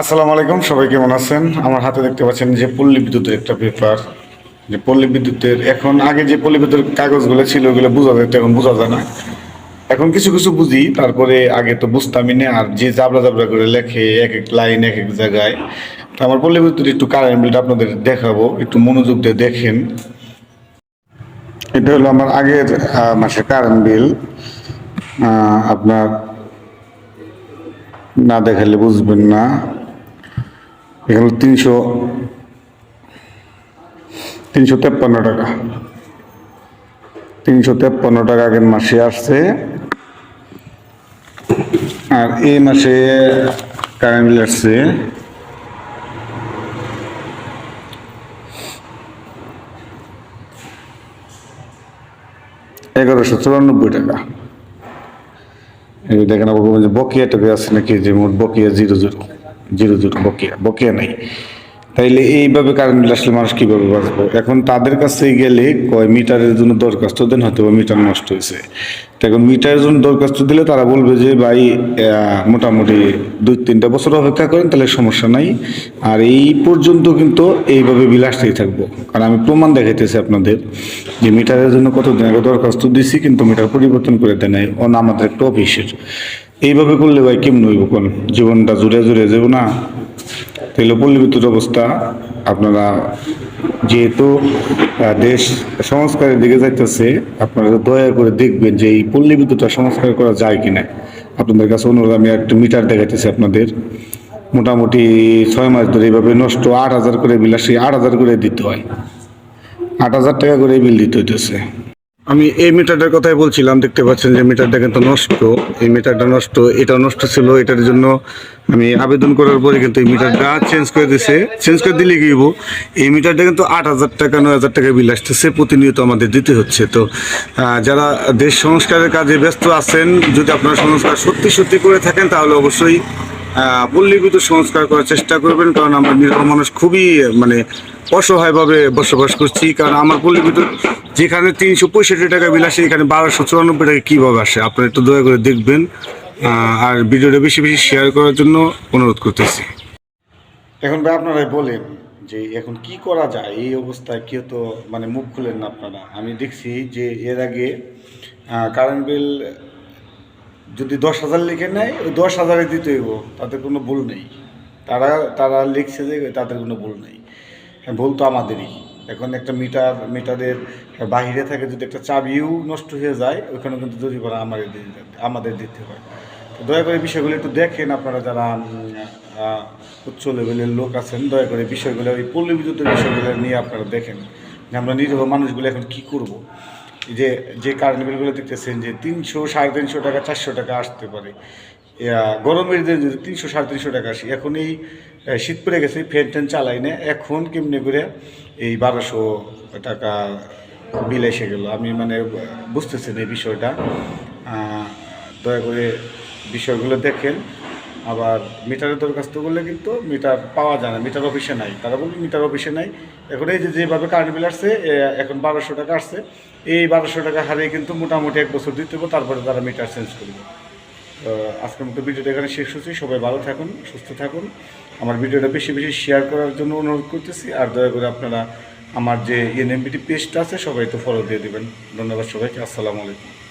আসসালামু আলাইকুম, সবাই কেমন আছেন? আমার হাতে দেখতে পাচ্ছেন যে পল্লী বিদ্যুতের একটা পেপার যে পল্লী বিদ্যুতের এখন আগে যে পল্লী বিদ্যুতের কাগজগুলো ছিল, ওগুলো বোঝা যেত এখন বোঝা যায় না। এখন কিছু কিছু বুঝি, তারপরে আগে তো বুঝতামই না, আর যে জাবরা জাবরা করে লেখে এক এক লাইন, এক এক জায়গায়। তো আমার পল্লী বিদ্যুতের একটু কারেন্ট বিলটা আপনাদের দেখাবো, একটু মনোযোগ দিয়ে দেখেন। এটা হলো আমার আগের মাসের কারেন্ট বিল আপনার না দেখালে বুঝবেন না। এখানে তিনশো তিনশো তেপ্পান্ন টাকা। তিনশো তেপ্পান্ন টাকা আগের মাসে আসছে। আর এই মাসে কারেন্ট বিল আসছে। এগারোশো চুরানব্বই টাকা। এই দেখেন বকেয়া টাকা আছে নাকি? যে মোট বকেয়া জিরো জিরো। জিরো জিরো বকেয়া বকেয়া নাই। তাইলে এইভাবে কারেন্ট আসলে মানুষ কীভাবে বাঁচবো? এখন তাদের কাছে গেলে কয়, মিটারের জন্য দরখাস্ত দেন হয়তো বা মিটার নষ্ট হয়েছে। তো এখন মিটারের জন্য দরখাস্ত দিলে তারা বলবে যে, ভাই মোটামুটি দুই তিনটা বছর অপেক্ষা করেন, তাহলে সমস্যা নাই। আর এই পর্যন্ত কিন্তু এইভাবে বিল আসতেই থাকব। কারণ আমি প্রমাণ দেখাইতেছি আপনাদের যে মিটারের জন্য কতদিন আগে দরখাস্ত দিছি, কিন্তু মিটার পরিবর্তন করে দেয় নাই। অন আমাদের একটা অফিসের। এইভাবে করলে ভাই কেমন হইব কোন? জীবনটা জুড়ে জুড়ে যাব না? তাহলে পল্লী বিদ্যুৎ অবস্থা আপনারা যেহেতু দেশ সংস্কারের দিকে যাইতেছে, আপনারা দয়া করে দেখবেন যে এই পল্লী বিদ্যুৎটা সংস্কার করা যায় কিনা। আপনাদের কাছে অনুরোধ, আমি একটা মিটার দেখাইতেছি আপনাদের। মোটামুটি ছয় মাস ধরে এইভাবে নষ্ট আট হাজার করে বিল আসে, আট হাজার করে দিতে হয়। আট হাজার টাকা করে বিল দিতে হইতেছে। আমি এই মিটারটার কথাই বলছিলাম দেখতে পাচ্ছেন যে মিটারটা কিন্তু নষ্ট। এই মিটারটা নষ্ট এটা নষ্ট ছিল এটার জন্য আমি আবেদন করার পরে কিন্তু এই মিটারটা চেঞ্জ করে দিছে। চেঞ্জ করে দিলে হইব? এই মিটারটা কিন্তু আট হাজার টাকা নয় হাজার টাকা বিল আসতেছে প্রতিনিয়ত আমাদের দিতে হচ্ছে। তো যারা দেশ সংস্কারের কাজে ব্যস্ত আছেন যদি আপনারা সংস্কার সত্যি সত্যি করে থাকেন তাহলে অবশ্যই আহ, পল্লী বিদ্যুৎ সংস্কার করার চেষ্টা করবেন কারণ আমরা নিরহ মানুষ খুবই মানে অসহায়ভাবে বসবাস করছি কারণ আমার পল্লী বিদ্যুৎ যেখানে তিনশো পঁয়ষট্টি টাকা বিল আসে এখানে বারোশো চুরানব্বই টাকা কীভাবে আসে? আপনারা একটু দয়া করে দেখবেন। আর ভিডিওটা বেশি বেশি শেয়ার করার জন্য অনুরোধ করতেছি। এখন ভাই আপনারাই বলেন যে এখন কি করা যায়? এই অবস্থায় কেউ তো মানে মুখ খুলেন না আপনারা। আমি দেখছি যে এর আগে কারেন্ট বিল যদি দশ হাজার লিখে নেয়, ওই দশ হাজারে দিতে হইব। তাতে কোনো ভুল নেই। তারা তারা লিখছে যে তাদের কোনো ভুল নেই। ভুল তো আমাদেরই। এখন একটা মিটার, মিটারের বাহিরে থাকে যদি একটা চাবিও নষ্ট হয়ে যায় ওখানে কিন্তু জরিমানা আমাদের আমাদের দিতে হয়। তো দয়া করে বিষয়গুলো একটু দেখেন, আপনারা যারা উচ্চ লেভেলের লোক আছেন, দয়া করে বিষয়গুলো এই পল্লী বিদ্যুতের বিষয়গুলো নিয়ে আপনারা দেখেন, যে আমরা নিরীহ মানুষগুলো এখন কি করব? যে যে কারেন্ট বিলগুলো দেখতেছেন যে তিনশো, সাড়ে তিনশো টাকা, চারশো টাকা আসতে পারে। গরমের যদি তিনশো, সাড়ে তিনশো টাকা আসে, এখন এই শীত পড়ে গেছে, ফ্যান ট্যান চালাই না, এখন কেমনি করে এই বারোশো টাকা বিল এসে গেল? আমি মানে বুঝতেছি না এই বিষয়টা। দয়া করে বিষয়গুলো দেখেন। আবার মিটারের দরখাস্ত করলে কিন্তু মিটার পাওয়া যায় না, মিটার অফিসে নাই। তারা বলবে মিটার অফিসে নাই। এখন এই যে যেভাবে কারেন্ট বিল আসছে এখন বারোশো টাকা আসছে। এই বারোশো টাকা হারিয়ে কিন্তু মোটামুটি এক বছর দিতে হবে, তারপরে তারা মিটার চেঞ্জ করবে। আজকের মতো ভিডিওটা এখানে শেষ হচ্ছে। সবাই ভালো থাকুন, সুস্থ থাকুন। আমার ভিডিওটা বেশি বেশি শেয়ার করার জন্য অনুরোধ করতেছি। আর দয়া করে আপনারা আমার যে এনএমবিটি পেজটা আছে, সবাই তো ফলো দিয়ে দেবেন। ধন্যবাদ সবাইকে। আসসালামু আলাইকুম।